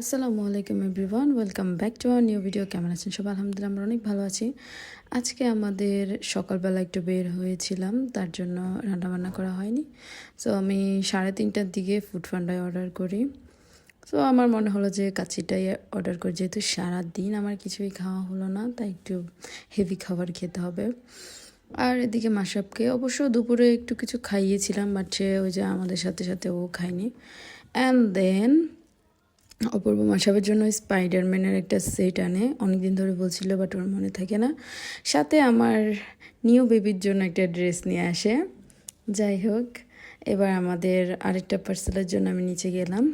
আসসালামু আলাইকুম everyone, welcome back to our new video. কেমন আছেন সব আলহামদুলিল্লাহ, আমরা অনেক ভালো আছি। আজকে আমাদের সকালবেলা একটু বের হয়েছিলাম, তার জন্য রান্নাবান্না করা হয়নি। সো আমি সাড়ে তিনটার দিকে ফুড ফান্ডায় অর্ডার করি। সো আমার মনে হলো যে কাচিটাই অর্ডার করি, যেহেতু সারা দিন আমার কিছুই খাওয়া হলো না, তাই একটু হেভি খাবার খেতে হবে। আর এদিকে মাসাবকে অবশ্য দুপুরে একটু কিছু খাইয়েছিলাম বাট সে ওই যে আমাদের সাথে সাথে ও খায়নি। অ্যান্ড দেন অপূর্ব মাসাবের জন্য স্পাইডারম্যানের একটা সেট আনে। অনেকদিন ধরে বলছিল বাট ওর মনে থাকে না। সাথে আমার নিউ বেবির জন্য একটা ড্রেস নিয়ে আসে। যাই হোক, এবার আমাদের আরেকটা পার্সেলের জন্য আমি নিচে গেলাম।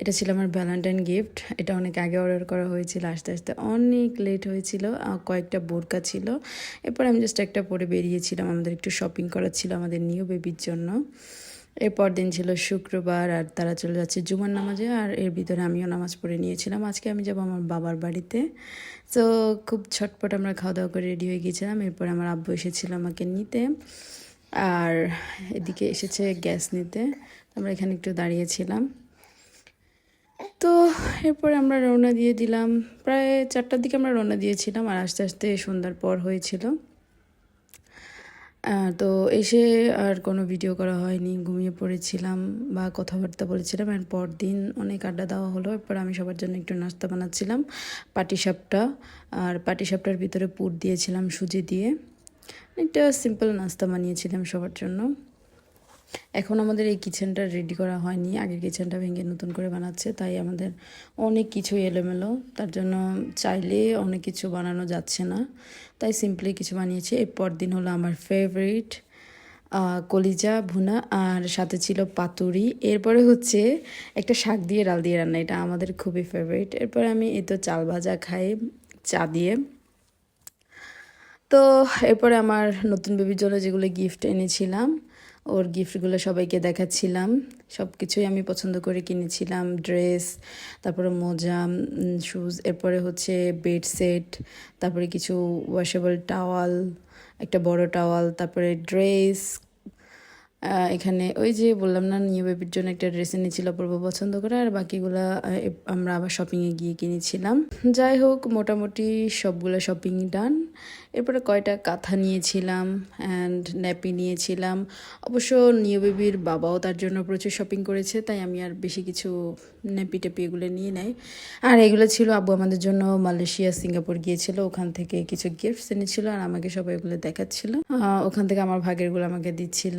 এটা ছিল আমার ভ্যালেন্টাইন গিফট এটা অনেক আগে অর্ডার করা হয়েছিল, আস্তে আস্তে অনেক লেট হয়েছিল কয়েকটা বোরকা ছিল। এরপর আমি জাস্ট একটা পরে বেরিয়েছিলাম। আমাদের একটু শপিং করা ছিল আমাদের নিউ বেবির জন্য। এরপর দিন ছিল শুক্রবার আর তারা চলে যাচ্ছে জুমার নামাজে আর এর ভিতরে আমিও নামাজ পড়ে নিয়েছিলাম। আজকে আমি যাব আমার বাবার বাড়িতে। তো খুব ছটপট আমরা খাওয়া দাওয়া করে রেডি হয়ে গিয়েছিলাম। এরপর আমার আব্বু এসেছিল আমাকে নিতে আর এদিকে এসেছে গ্যাস নিতে। আমরা এখানে একটু দাঁড়িয়েছিলাম তো এরপরে আমরা রওনা দিয়ে দিলাম। প্রায় চারটার দিকে আমরা রওনা দিয়েছিলাম আর আস্তে আস্তে সন্ধ্যার পর হয়েছিল। তো এসে আর কোনো ভিডিও করা হয়নি। ঘুমিয়ে পড়েছিলাম বা কথাবার্তা বলেছিলাম এর পর দিন অনেক আড্ডা দেওয়া হলো। এরপর আমি সবার জন্য একটু নাস্তা বানাচ্ছিলাম পাটিসাপটা আর পাটিসাপটার ভিতরে পুর দিয়েছিলাম সুজি দিয়ে। একটা সিম্পল নাস্তা বানিয়েছিলাম সবার জন্য। এখন আমাদের এই কিচেনটা রেডি করা হয়নি। আগের কিচেনটা ভেঙে নতুন করে বানাচ্ছে, তাই আমাদের অনেক কিছু এলোমেলো। তার জন্য চাইলে অনেক কিছু বানানো যাচ্ছে না। তাই সিম্পলি কিছু বানিয়েছি। এরপর দিন হলো আমার ফেভারিট কলিজা, ভুনা আর সাথে ছিল পাতুরি। এরপরে হচ্ছে একটা শাক দিয়ে ডাল দিয়ে রান্না। এটা আমাদের খুবই ফেভারিট এরপরে আমি এই তো চাল ভাজা খাই, চা দিয়ে। তো এরপরে আমার নতুন বেবির জন্য যেগুলো গিফট এনেছিলাম ওর গিফটগুলো সবাইকে দেখাচ্ছিলাম। সব কিছুই আমি পছন্দ করে কিনেছিলাম। ড্রেস, তারপরে মোজা শুজ এরপরে হচ্ছে বেড সেট তারপরে কিছু ওয়াশেবল টাওয়াল একটা বড় টাওয়াল তারপরে ড্রেস এখানে ওই যে বললাম না নিউ বেবির জন্য একটা ড্রেস এনেছিল পূর্ব পছন্দ করে, আর বাকিগুলা আমরা আবার শপিংয়ে গিয়ে কিনেছিলাম। যাই হোক, মোটামুটি সবগুলো শপিং ডান এরপরে কয়টা কাঁথা নিয়েছিলাম অ্যান্ড ন্যাপি নিয়েছিলাম। অবশ্য নিউ বেবির বাবাও তার জন্য প্রচুর শপিং করেছে, তাই আমি আর বেশি কিছু ন্যাপি টেপি এগুলো নিয়ে নেই। আর এগুলো ছিল, আব্বু আমাদের জন্য মালয়েশিয়া, সিঙ্গাপুর গিয়েছিল, ওখান থেকে কিছু গিফটস এনেছিল, আর আমাকে সবাই এগুলো দেখাচ্ছিল। ওখান থেকে আমার ভাগেরগুলো আমাকে দিচ্ছিল।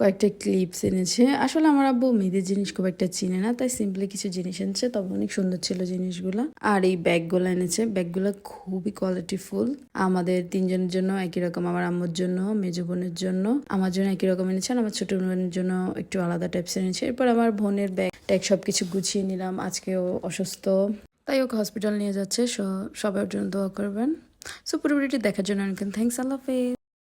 কয়েকটা ক্লিপস এনেছে। আসলে আমার আব্বু মেয়েদের জিনিস খুব একটা চিনে না, তাই সিম্পলি কিছু জিনিস এনেছে, তবে অনেক সুন্দর ছিল জিনিসগুলো। আর এই ব্যাগগুলো এনেছে, ব্যাগগুলো খুবই কোয়ালিটিফুল আমাদের তিনজনের জন্য একই রকম, আমার আম্মুর জন্য, মেজো বোনের জন্য। আমার জন্য একই রকম এনেছে আমার ছোট বোনের জন্য একটু আলাদা টাইপস এনেছে। এরপর আমার বোনের ব্যাগ ট্যাগ সব কিছু গুছিয়ে নিলাম, আজকেও অসুস্থ। তাই ওকে হসপিটাল নিয়ে যাচ্ছে সবার জন্য দোয়া করবেন। সো পুরোপুরিটি দেখার জন্য অনেক থ্যাংকস আল্লাহ হাফেজ।